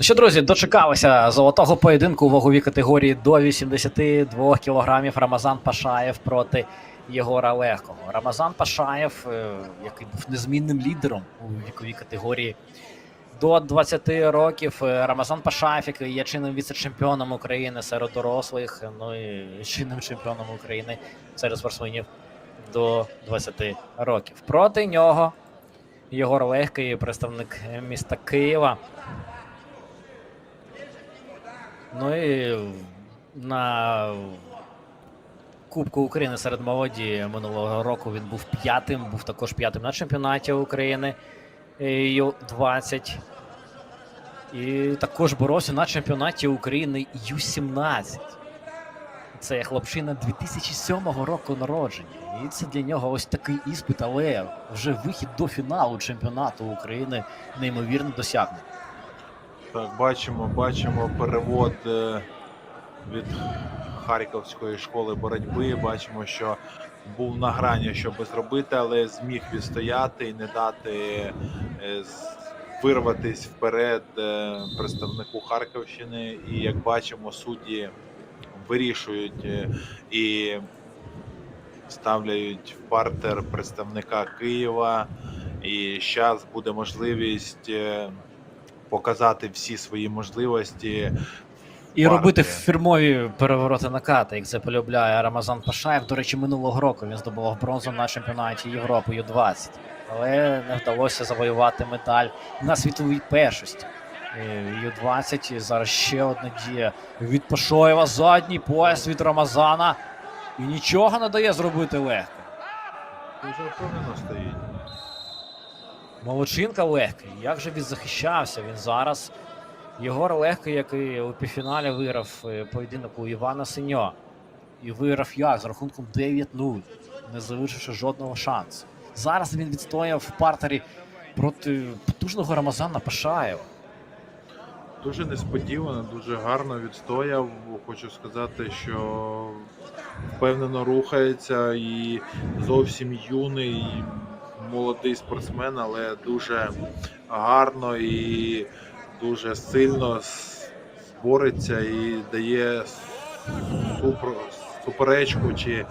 Що, друзі, дочекалися золотого поєдинку у ваговій категорії до 82 кілограмів Рамазан Пашаєв проти Єгора Легкого. Рамазан Пашаєв, е, який був незмінним лідером у віковій категорії до 20 років. Е, Рамазан Пашаєв, який є чинним віце-чемпіоном України серед дорослих, ну і чинним чемпіоном України серед спортсменів до 20 років. Проти нього Єгор Легкий, представник міста Києва. Ну і на Кубку України серед молоді минулого року він був п'ятим, був також п'ятим на чемпіонаті України е, Ю-20. І також боровся на чемпіонаті України Ю-17. Це хлопчина 2007 року народження. І це для нього ось такий іспит, але вже вихід до фіналу чемпіонату України неймовірно досягнення. Так, бачимо, бачимо перевод е, від Харківської школи боротьби. Бачимо, що був на грані, щоб зробити, але зміг відстояти і не дати е, вирватись вперед е, представнику Харківщини. І як бачимо, судді вирішують і ставляють в партер представника Києва. І зараз буде можливість показати всі свої можливості. І Парти. робити фірмові перевороти накати, як це полюбляє Рамазан Пашаєв. До речі, минулого року він здобував бронзу на чемпіонаті Європи Ю-20, але не вдалося завоювати медаль на світовій першості. Е, Ю-20 зараз ще одна дія від Пашоєва. Задній пояс від Рамазана. І нічого не дає зробити легко. Дуже впевнено стоїть. Молодчинка легкий. Як же він захищався? Він зараз. Єгор Легкий, який у півфіналі виграв е, поєдинок у Івана Синьо. І виграв як з рахунком 9-0, не залишивши жодного шансу. Зараз він відстояв в партері проти потужного Рамазана Пашаєва. Дуже несподівано, дуже гарно відстояв. Хочу сказати, що впевнено рухається і зовсім юний, молодий спортсмен, але дуже гарно і дуже сильно бореться і дає суперечку чи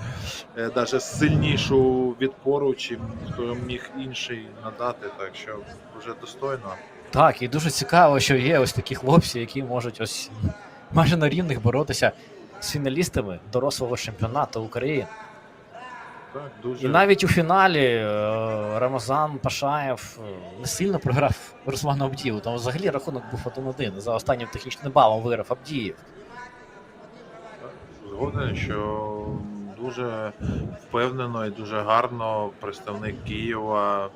навіть сильнішу відпору, чим хто міг інший надати. Так що дуже достойно. Так, і дуже цікаво, що є ось такі хлопці, які можуть ось майже на рівних боротися з фіналістами дорослого чемпіонату України. Так, дуже І навіть у фіналі е, Рамазан Пашаєв е, не сильно програв Руслану Абдієву. Там взагалі рахунок був 1-1. За останнім технічним балом виграв Абдієв. Згоден, що дуже впевнено і дуже гарно представник Києва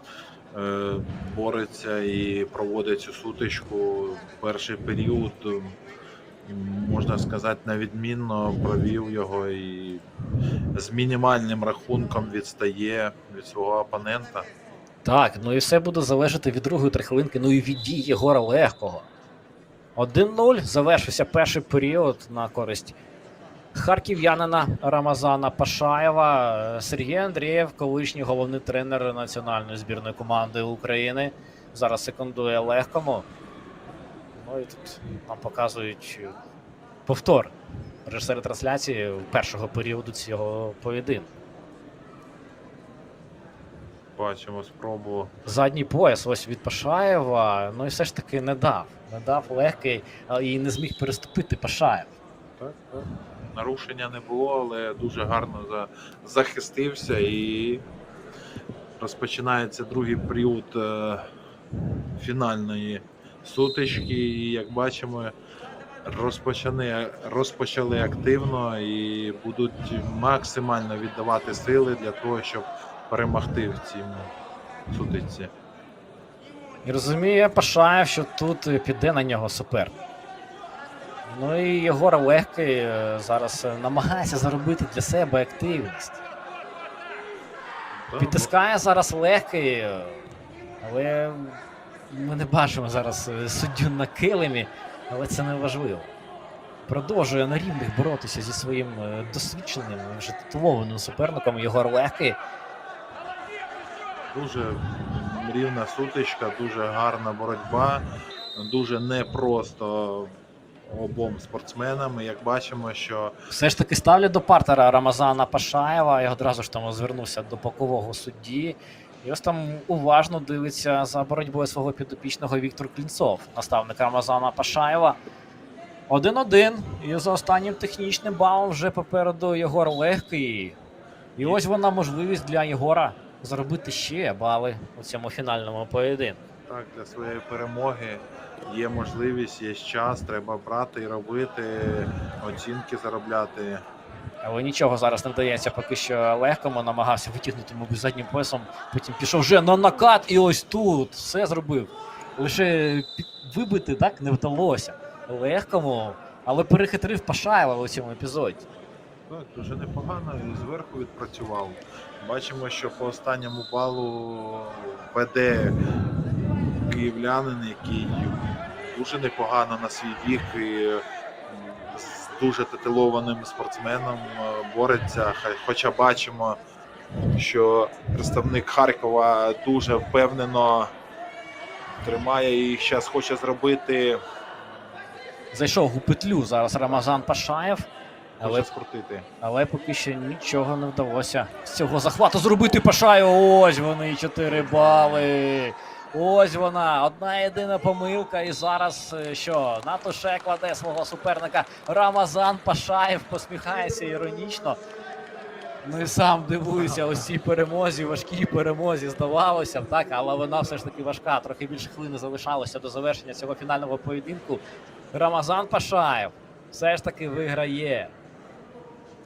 е, бореться і проводить цю сутичку. Перший період, можна сказати, на відмінно провів його і з мінімальним рахунком відстає від свого опонента. Так, ну і все буде залежати від другої трихлинки, ну і від дій Єгора Легкого. 1-0 завершився перший період на користь харків'янина Рамазана Пашаєва. Сергій Андрієв, колишній головний тренер національної збірної команди України. Зараз секундує легкому. Ну і тут нам показують повтор режисери трансляції першого періоду цього поєдинку. Бачимо спробу. Задній пояс ось від Пашаєва, ну і все ж таки не дав. Не дав легкий і не зміг переступити Пашаєв. Так, так. Нарушення не було, але дуже гарно за... захистився і розпочинається другий період е... фінальної сутички. І як бачимо, розпочали, розпочали активно і будуть максимально віддавати сили для того, щоб перемогти в цій сутичці. І розуміє Пашаєв, що тут піде на нього суперник. Ну і Єгор Легкий е, зараз е, намагається заробити для себе активність. Підтискає зараз легкий, е, але ми не бачимо зараз е, суддю на килимі, але це не важливо. Продовжує на рівних боротися зі своїм е, досвідченим, вже титулованим суперником Єгор Легкий. Дуже рівна сутичка, дуже гарна боротьба. дуже непросто обом спортсменам. І Як бачимо, що Все ж таки ставлять до партера Рамазана Пашаєва. Я одразу ж там звернувся до бокового судді. І ось там уважно дивиться за боротьбою свого підопічного Віктор Клінцов, наставник Рамазана Пашаєва. 1-1. І за останнім технічним балом вже попереду Єгор Легкий. І ось вона можливість для Єгора заробити ще бали у цьому фінальному поєдинку. так для своєї перемоги є можливість, є час, треба брати і робити, оцінки заробляти. Але нічого зараз не вдається поки що легкому. Намагався витягнути, мабуть, заднім поясом. Потім пішов вже на накат, і ось тут все зробив. Лише вибити так не вдалося. Легкому, але перехитрив Пашаєва у цьому епізоді. Так, дуже непогано і зверху відпрацював. Бачимо, що по останньому балу веде київлянин, який дуже непогано на свій вік і дуже титулованим спортсменом е, бореться. Хоча бачимо, що представник Харкова дуже впевнено тримає і зараз хоче зробити, Зайшов у петлю зараз Рамазан Пашаєв, але скрутити. Але поки що нічого не вдалося з цього захвату зробити Пашаю. Ось вони, 4 бали. Ось вона, одна єдина помилка. І зараз е, що? На туше кладе свого суперника Рамазан Пашаєв, посміхається іронічно. Ну і сам дивуюся ось цій перемозі, важкій перемозі, здавалося б, так, але вона все ж таки важка. Трохи більше хвилини залишалося до завершення цього фінального поєдинку. Рамазан Пашаєв все ж таки виграє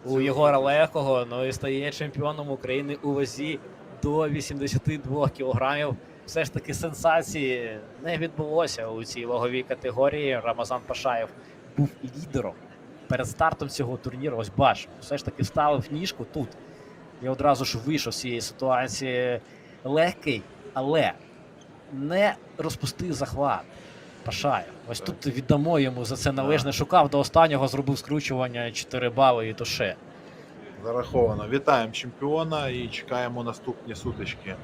у Єгора Легкого, ну і стає чемпіоном України у вазі до 82 кілограмів. Все ж таки сенсації не відбулося у цій ваговій категорії. Рамазан Пашаєв був лідером перед стартом цього турніру. Ось бачимо, все ж таки вставив ніжку тут. І одразу ж вийшов з цієї ситуації легкий, але не розпустив захват. Пашаєв. Ось Так. тут віддамо йому за це належне. Шукав до останнього, зробив скручування 4 бали і туше. Зараховано. Вітаємо чемпіона і чекаємо наступні сутички.